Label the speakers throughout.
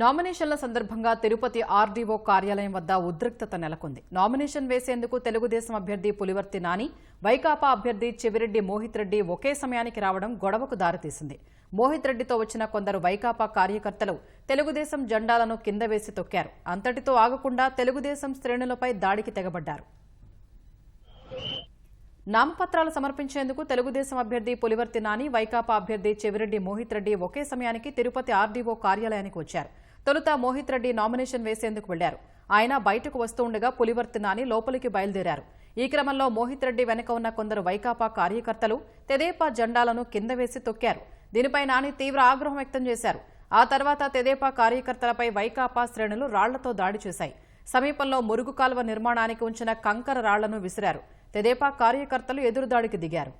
Speaker 1: నామినేషన్ల సందర్భంగా తిరుపతి ఆర్డీఓ కార్యాలయం వద్ద ఉద్రిక్తత నెలకొంది. నామినేషన్ వేసేందుకు తెలుగుదేశం అభ్యర్థి పులివర్తి నాని వైకాపా అభ్యర్థి చెవిరెడ్డి మోహిత్ రెడ్డి ఒకే సమయానికి రావడం గొడవకు దారితీసింది. మోహిత్ రెడ్డితో వచ్చిన కొందరు వైకాపా కార్యకర్తలు తెలుగుదేశం జెండాలను కింద వేసి తొక్కారు. అంతటితో ఆగకుండా తెలుగుదేశం శ్రేణులపై దాడికి తెగబడ్డారు. నామపత్రాలు సమర్పించేందుకు తెలుగుదేశం అభ్యర్థి పులివర్తి నాని వైకాపా అభ్యర్థి చెవిరెడ్డి మోహిత్ రెడ్డి ఒకే సమయానికి తిరుపతి ఆర్డీఓ కార్యాలయానికి వచ్చారు. తొలుత మోహిత్ రెడ్డి నామినేషన్ వేసేందుకు వెళ్ళారు. ఆయన బయటకు వస్తుండగా పులివర్తి నాని లోపలికి బయలుదేరారు. ఈ క్రమంలో మోహిత్ రెడ్డి వెనక ఉన్న కొందరు వైకాపా కార్యకర్తలు తెదేపా జెండాలను కింద వేసి తొక్కారు. దీనిపై నాని తీవ్ర ఆగ్రహం వ్యక్తం చేశారు. ఆ తర్వాత తెదేపా కార్యకర్తలపై వైకాపా శ్రేణులు రాళ్ళతో దాడి చేశాయి. సమీపంలో మురుగు కాల్వ నిర్మాణానికి ఉంచిన కంకర రాళ్ళను విసిరారు. తెదేపా కార్యకర్తలు ఎదురుదాడికి దిగారు.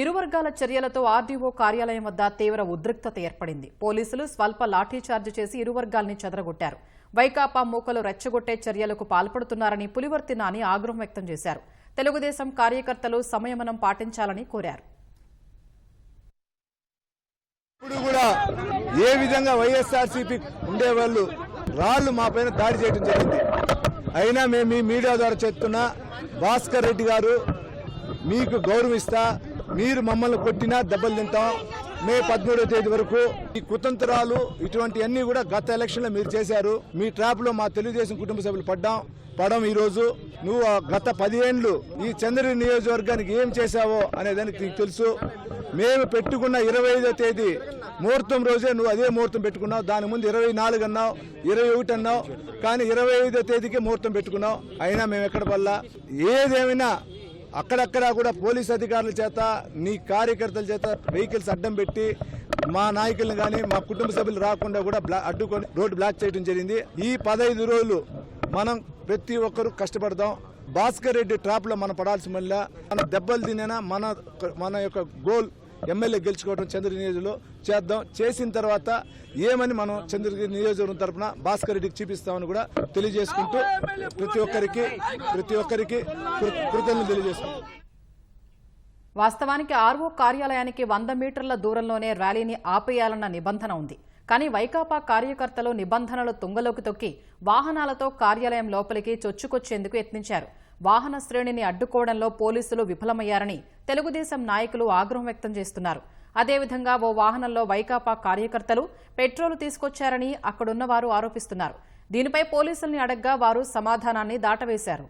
Speaker 1: ఇరు వర్గాల చర్యలతో ఆర్డీఓ కార్యాలయం వద్ద తీవ్ర ఉద్రిక్తత ఏర్పడింది. పోలీసులు స్వల్ప లాఠీచార్జ్ చేసి ఇరు వర్గాల్ని చెదరగొట్టారు. వైకాపా మూకలు రెచ్చగొట్టే చర్యలకు పాల్పడుతున్నారని పులివర్తి నాని ఆగ్రహం వ్యక్తం చేశారు. తెలుగుదేశం కార్యకర్తలు సంయమనం పాటించాలని కోరారు.
Speaker 2: ఇప్పుడు కూడా ఏ విధంగా వైఎస్ఆర్సీపీ ఉండేవాళ్ళు రాళ్ళు మా పైన దాడి చేయడం జరిగింది. అయినా మేము మీ మీడియా ద్వారా చెప్తున్నా భాస్కర్ రెడ్డి గారు మీకు గౌరవిస్తా మీరు మమ్మల్ని కొట్టినా దెబ్బలు తింటాం. మే పదమూడవ తేదీ వరకు ఈ కుతంత్రాలు ఇటువంటివన్నీ కూడా గత ఎలక్షన్లో మీరు చేశారు. మీ ట్రాప్లో మా తెలుగుదేశం కుటుంబ సభ్యులు పడ్డాం. పడం ఈ రోజు నువ్వు గత పదిహేండ్లు ఈ చంద్రగిరి నియోజకవర్గానికి ఏం చేశావో అనేదానికి నీకు తెలుసు. మేము పెట్టుకున్న ఇరవై ఐదో తేదీ ముహూర్తం రోజే నువ్వు అదే ముహూర్తం పెట్టుకున్నావు. దాని ముందు ఇరవై నాలుగు అన్నావు ఇరవై ఒకటి అన్నావు కానీ ఇరవై ఐదో తేదీకే ముహూర్తం పెట్టుకున్నావు. అయినా మేము ఎక్కడ పల్లా ఏదేమైనా అక్కడక్కడ కూడా పోలీస్ అధికారుల చేత నీ కార్యకర్తల చేత వెహికల్స్ అడ్డం పెట్టి మా నాయకులను కానీ మా కుటుంబ సభ్యులు రాకుండా కూడా అడ్డుకొని రోడ్డు బ్లాక్ చేయడం జరిగింది. ఈ పదహైదు రోజులు మనం ప్రతి ఒక్కరూ కష్టపడదాం భాస్కర్ రెడ్డి ట్రాప్లో మనం పడాల్సి మళ్ళీ మన దెబ్బలు తినేనా మన మన యొక్క గోల్ ఎమ్మెల్యే గెలుచుకోవడం చంద్రగిరి నియోజకవర్గంలో చేద్దాం. చేసిన తర్వాత ఏమని మనం చంద్రగిరి నియోజకవర్గం తరపున భాస్కర్ రెడ్డికి చూపిస్తామని కూడా తెలియజేసుకుంటూ ప్రతి ఒక్కరికి ప్రతి ఒక్కరికి కృతజ్ఞతలు తెలియజేసుకుంటాం
Speaker 1: వాస్తవానికి ఆర్వో కార్యాలయానికి వంద మీటర్ల దూరంలోనే ర్యాలీని ఆపేయాలన్న నిబంధన ఉంది. కానీ వైకాపా కార్యకర్తలు నిబంధనలు తుంగలోకి తొక్కి వాహనాలతో కార్యాలయం లోపలికి చొచ్చుకొచ్చేందుకు యత్నించారు. వాహన శ్రేణిని అడ్డుకోవడంలో పోలీసులు విఫలమయ్యారని తెలుగుదేశం నాయకులు ఆగ్రహం వ్యక్తం చేస్తున్నారు. అదేవిధంగా ఓ వాహనంలో వైకాపా కార్యకర్తలు పెట్రోలు తీసుకొచ్చారని అక్కడున్న వారు ఆరోపిస్తున్నారు. దీనిపై పోలీసుల్ని అడగ్గా వారు సమాధానాన్ని దాటవేశారు.